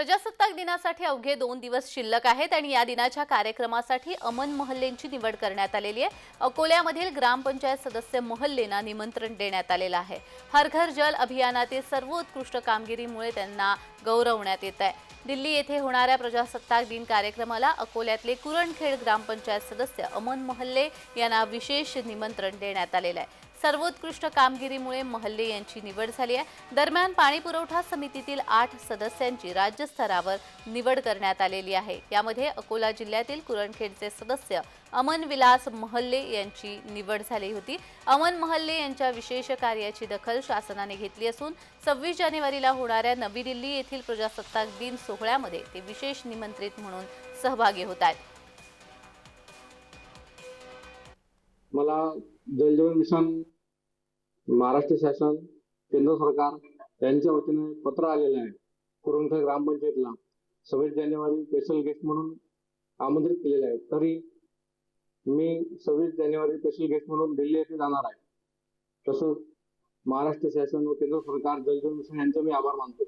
प्रजासत्ताक दिनासाठी अवघे दोन दिवस शिल्लक आहेत आणि या दिनाच्या कार्यक्रमासाठी अमन महल्लेंची निवड करण्यात आलेली आहे. अकोल्यामधील ग्रामपंचायत सदस्य महल्लेंना निमंत्रण देण्यात आलेलं आहे. हर घर जल अभियानातील सर्वोत्कृष्ट कामगिरीमुळे त्यांना गौरवण्यात येत आहे. दिल्ली येथे होणाऱ्या प्रजासत्ताक दिन कार्यक्रमाला अकोल्यातले कुरणखेड ग्रामपंचायत सदस्य अमन महल्ले यांना विशेष निमंत्रण देण्यात आलेलं आहे. सर्वोत्कृष्ट कामगिरीमुळे महल्ले यांची निवड झाली आहे. दरम्यान पाणी पुरवठा समितीतील आठ सदस्यांची राज्यस्तरावर निवड करण्यात आलेली आहे. यामध्ये अकोला जिल्ह्यातील कुरणखेडचे सदस्य अमन विलास महल्ले यांची निवड झाली होती. अमन महल्ले यांच्या विशेष कार्याची दखल शासनाने घेतली असून सव्वीस जानेवारीला होणाऱ्या नवी दिल्ली येथील प्रजासत्ताक दिन सोहळ्यामध्ये ते विशेष निमंत्रित म्हणून सहभागी होत आहेत. मला जलजीवन मिशन महाराष्ट्र शासन केंद्र सरकार यांच्या वतीने पत्र आलेलं आहे. कुरणखेड ग्रामपंचायतला सव्वीस जानेवारी स्पेशल गेस्ट म्हणून आमंत्रित केलेले आहे. तरी मी सव्वीस जानेवारी स्पेशल गेस्ट म्हणून दिल्ली येथे जाणार आहे. तसंच महाराष्ट्र शासन व केंद्र सरकार जलजीवन मिशन यांचा मी आभार मानतो.